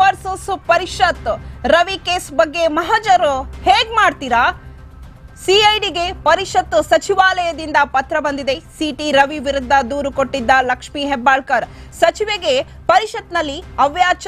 Versus ಪರಿಷತ್ Ravi case ಬಗ್ಗೆ ಮಹಜರು ಹೇಗ್ ಮಾಡ್ತೀರಾ? ಸಿಐಡಿಗೆ ಪರಿಷತ್ ಸಚಿವಾಲಯದಿಂದ ಪತ್ರ ಬಂದಿದೆ. ಸಿಟಿ ರವಿ ವಿರುದ್ಧ ದೂರು ಕೊಟ್ಟಿದ್ದ ಲಕ್ಷ್ಮಿ ಹೆಬ್ಬಾಳ್ಕರ್. ಸಚಿವೆಗೆ ಪರಿಷತ್ನಲ್ಲಿ ಅವ್ಯಾಚ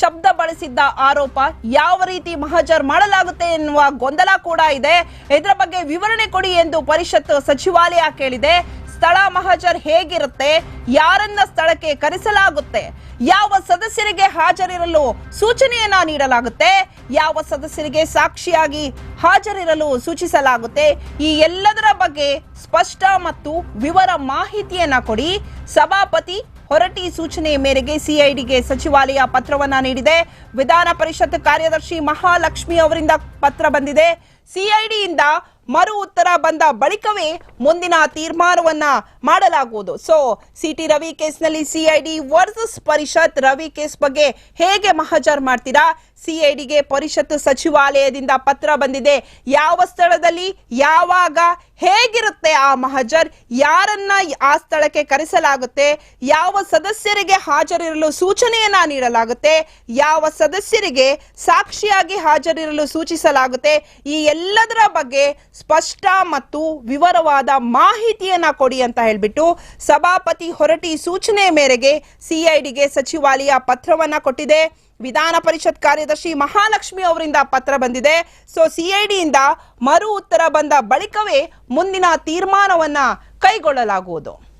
ಶಬ್ದ ಬಳಸಿದ್ದ ಆರೋಪ ಯಾವ ರೀತಿ ಮಹಜರ್ ಮಾಡಲಾಗುತ್ತೆ ಎನ್ನುವ ಗೊಂದಲ ಕೂಡ ಇದೆ. ಇದರ ಬಗ್ಗೆ ವಿವರಣೆ ಕೊಡಿ ಎಂದು ಪರಿಷತ್ ಸಚಿವಾಲಯ ಕೇಳಿದೆ. ಸ್ಥಳ ಮಹಜರ್ ಹೇಗಿರುತ್ತೆ? ಯಾರನ್ನ ಸ್ಥಳಕ್ಕೆ ಕರೆಸಲಾಗುತ್ತೆ? ಯಾವ ಸದಸ್ಯರಿಗೆ ಹಾಜರಿರಲು ಸೂಚನೆಯನ್ನ ನೀಡಲಾಗುತ್ತೆ? ಯಾವ ಸದಸ್ಯರಿಗೆ ಸಾಕ್ಷಿಯಾಗಿ ಹಾಜರಿರಲು ಸೂಚಿಸಲಾಗುತ್ತೆ? ಈ ಎಲ್ಲದರ ಬಗ್ಗೆ ಸ್ಪಷ್ಟ ಮತ್ತು ವಿವರ ಮಾಹಿತಿಯನ್ನ ಕೊಡಿ. ಸಭಾಪತಿ ಹೊರಟಿ ಸೂಚನೆ ಮೇರೆಗೆ ಸಿಐಡಿಗೆ ಸಚಿವಾಲಯ ಪತ್ರವನ್ನ ನೀಡಿದೆ. ವಿಧಾನ ಪರಿಷತ್ ಕಾರ್ಯದರ್ಶಿ ಮಹಾಲಕ್ಷ್ಮಿ ಅವರಿಂದ ಪತ್ರ ಬಂದಿದೆ. ಸಿಐಡಿಯಿಂದ ಮರು ಉತ್ತರ ಬಂದ ಬಳಿಕವೇ ಮುಂದಿನ ತೀರ್ಮಾನವನ್ನ ಮಾಡಲಾಗುವುದು. ಸೊ ಸಿಟಿ ರವಿ ಕೇಸ್ನಲ್ಲಿ ಸಿಐಡಿ ವರ್ಸಸ್ ಪರಿಷತ್ ರವಿ ಕೇಸ್ ಬಗ್ಗೆ ಹೇಗೆ ಮಹಜರ್ ಮಾಡ್ತೀರಾ? ಸಿಐಡಿಗೆ ಪರಿಷತ್ ಸಚಿವಾಲಯದಿಂದ ಪತ್ರ ಬಂದಿದೆ. ಯಾವ ಸ್ಥಳದಲ್ಲಿ? ಯಾವಾಗ? ಹೇಗಿರುತ್ತೆ ಆ ಮಹಜರ್? ಯಾರನ್ನ ಆ ಸ್ಥಳಕ್ಕೆ ಕರೆಸಲಾಗುತ್ತೆ? ಯಾವ ಸದಸ್ಯರಿಗೆ ಹಾಜರಿರಲು ಸೂಚನೆಯನ್ನ ನೀಡಲಾಗುತ್ತೆ? ಯಾವ ಸದಸ್ಯರಿಗೆ ಸಾಕ್ಷಿಯಾಗಿ ಹಾಜರಿರಲು ಸೂಚಿಸಲಾಗುತ್ತೆ? ಈ ಎಲ್ಲದರ ಬಗ್ಗೆ ಸ್ಪಷ್ಟ ಮತ್ತು ವಿವರವಾದ ಮಾಹಿತಿಯನ್ನ ಕೊಡಿ ಅಂತ ಹೇಳ್ಬಿಟ್ಟು ಸಭಾಪತಿ ಹೊರಟಿ ಸೂಚನೆ ಮೇರೆಗೆ ಸಿಐಡಿಗೆ ಸಚಿವಾಲಯ ಪತ್ರವನ್ನ ಕೊಟ್ಟಿದೆ. ವಿಧಾನ ಪರಿಷತ್ ಕಾರ್ಯದರ್ಶಿ ಮಹಾಲಕ್ಷ್ಮಿ ಅವರಿಂದ ಪತ್ರ ಬಂದಿದೆ. ಸೊ ಸಿಐಡಿಯಿಂದ ಮರು ಉತ್ತರ ಬಂದ ಬಳಿಕವೇ ಮುಂದಿನ ತೀರ್ಮಾನವನ್ನ ಕೈಗೊಳ್ಳಲಾಗುವುದು.